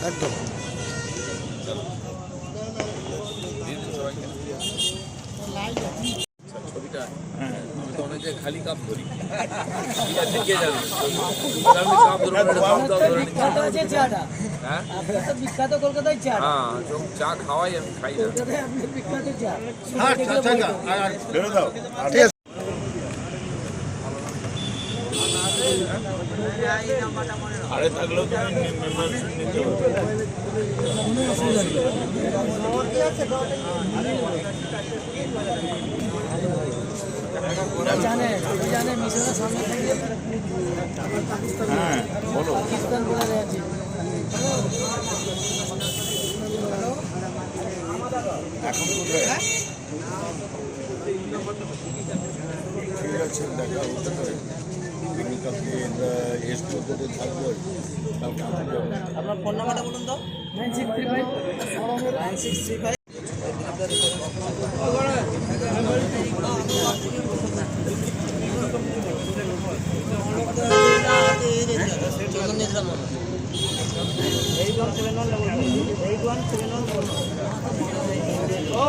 একদম। ছবিটা আমি তো অনেক খালি কাপ ধরি। কে আমি কাপ হ্যাঁ? বিখ্যাত কলকাতায় চা। হ্যাঁ চা খাওয়াই আমি খাই না। বিখ্যাত চা। বেরো দাও। আছে থাকলেও তুমি মেম্বারশিপ নিতে হবে। হ্যাঁ ঠিক আছে দেখা কালকে এসপি অধ্যক্ষ থাকব। কালকে আপনার ফোন নাম্বারটা বলুন তো। Nine six three five. Nine six three five. Eight one seven one eight one seven one O.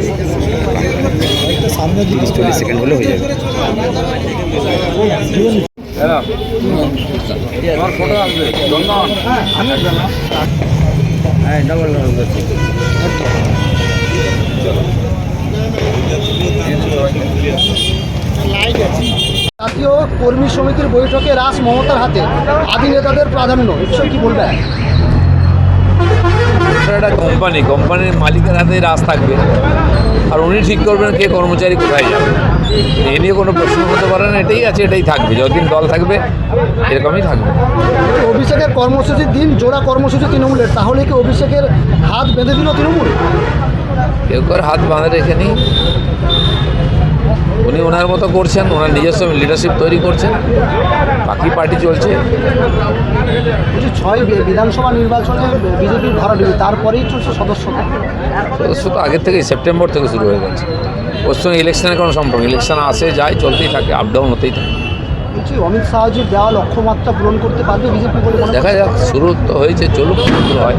চল্লিশ সেকেন্ড হলে হয়ে যাবে জাতীয় কর্মী সমিতির বৈঠকে রাস মমতার হাতে আদি নেতাদের প্রাধান্য। বিষয়ে কি বলবেন? এটা একটা কোম্পানি কোম্পানির মালিকের হাতে রাজ থাকবে। আর উনি ঠিক করবেন কে কর্মচারী কোথায় যাবে। এ নিয়ে কোনো প্রশ্ন হতে পারে না এটাই আছে এটাই থাকবে। যতদিন দল থাকবে এরকমই থাকবে। অভিষেকের কর্মসূচির দিন জোড়া কর্মসূচি তৃণমূলের তাহলে কি অভিষেকের হাত বেঁধে দিল তৃণমূল? কেউ করে হাত বাঁধে রেখে নি উনি ওনার মতো করছেন ওনার নিজস্ব লিডারশিপ তৈরি করছেন। বাকি পার্টি চলছে। ছয় বিধানসভা নির্বাচনে বিজেপির ভরাডুবি তারপরেই চলছে সদস্যতা সদস্য তো আগের থেকেই, সেপ্টেম্বর থেকে শুরু হয়ে গেছে। ওর সঙ্গে ইলেকশনের কোনো সম্পর্ক ইলেকশন আসে, যায়, চলতেই থাকে আপ ডাউন হতেই থাকে। বলছি অমিত শাহজির দেওয়া লক্ষ্যমাত্রা পূরণ করতে পারবে বিজেপি বলে দেখা যাক শুরু তো হয়েছে চলুক শুরু হয়।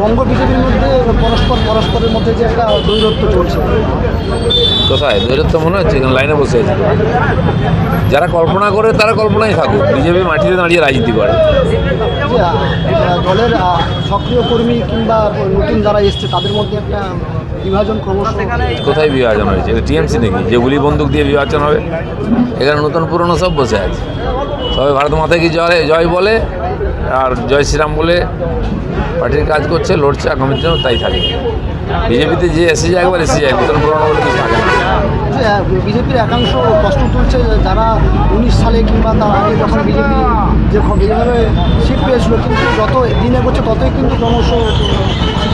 বঙ্গ বিজেপির মধ্যে পরস্পর পরস্পরের মধ্যে যে একটা দৈরত্ব চলছে। কোথায় দৈরত্ব মনে হচ্ছে এখানে লাইনে বসে আছে। যারা কল্পনা করে তারা কল্পনাই থাকুক। বিজেপি মাটিতে দাঁড়িয়ে রাজনীতি করে। দলের সক্রিয় কর্মী কিংবা নতুন যারা এসছে তাদের মধ্যে একটা বিভাজন ক্রমশ কোথায় বিভাজন হয়েছে? টিএমসি নাকি? যে গুলি বন্দুক দিয়ে বিভাজন হবে? এখানে নতুন পুরনো সব বসে আছে। সবাই ভারত মাতা কি জয় জয় বলে আর জয় শ্রীরাম বলে পার্টির কাজ করছে লড়ছে আগামীর জন্য তাই থাকে। বিজেপিতে যে এসে যায় একবার এসে যায় নতুন পুরনো বলে কিছু থাকে না। বিজেপির একাংশ প্রশ্ন তুলছে যারা উনিশ সালে কিংবা তার আগে যখন বিজেপি যে যেভাবে সিট পেয়েছিল কিন্তু যত দিন এগোচ্ছে ততই কিন্তু ক্রমশ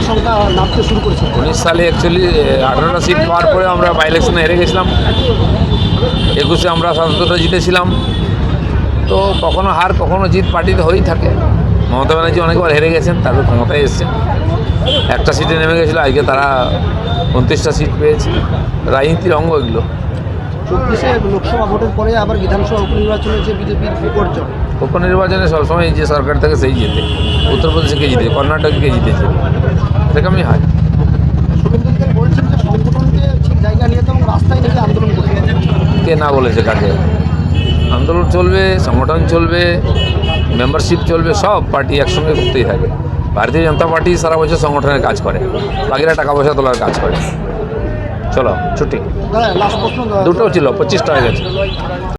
সংখ্যা নামতে শুরু করেছে। উনিশ সালে অ্যাকচুয়ালি আঠারোটা সিট পাওয়ার পরে আমরা বাই ইলেকশনে হেরে গেছিলাম। একুশে আমরা সাতটা জিতেছিলাম। তো কখনো হার, কখনো জিত পার্টিতে হয়েই থাকে। মমতা ব্যানার্জি অনেকবার হেরে গেছেন, তারপর ক্ষমতায় এসছেন। একটা সিটে নেমে গেছিল, আজকে তারা উনত্রিশটা সিট পেয়েছে। রাজনীতির অঙ্গ এগুলো। চব্বিশে লোকসভা ভোটের পরে আবার বিধানসভা উপনির্বাচনে যে বিজেপির বিপর্যয়। উপনির্বাচনে সবসময় যে সরকার থাকে সেই জিতে। উত্তরপ্রদেশে কে জিতে কর্ণাটকে কে জিতেছে এরকমই হয় বলছেন যে সংগঠনকে ঠিক জায়গা নিয়ে তো রাস্তায় নেমে আন্দোলন করতে কে না বলেছে কাকে? আন্দোলন চলবে সংগঠন চলবে মেম্বারশিপ চলবে সব পার্টি একসঙ্গে করতেই থাকে। ভারতীয় জনতা পার্টি সারা বছর সংগঠনের কাজ করে। বাকিরা টাকা পয়সা তোলার কাজ করে। চলো ছুটি। দুটো ছিল পঁচিশটা হয়ে গেছে।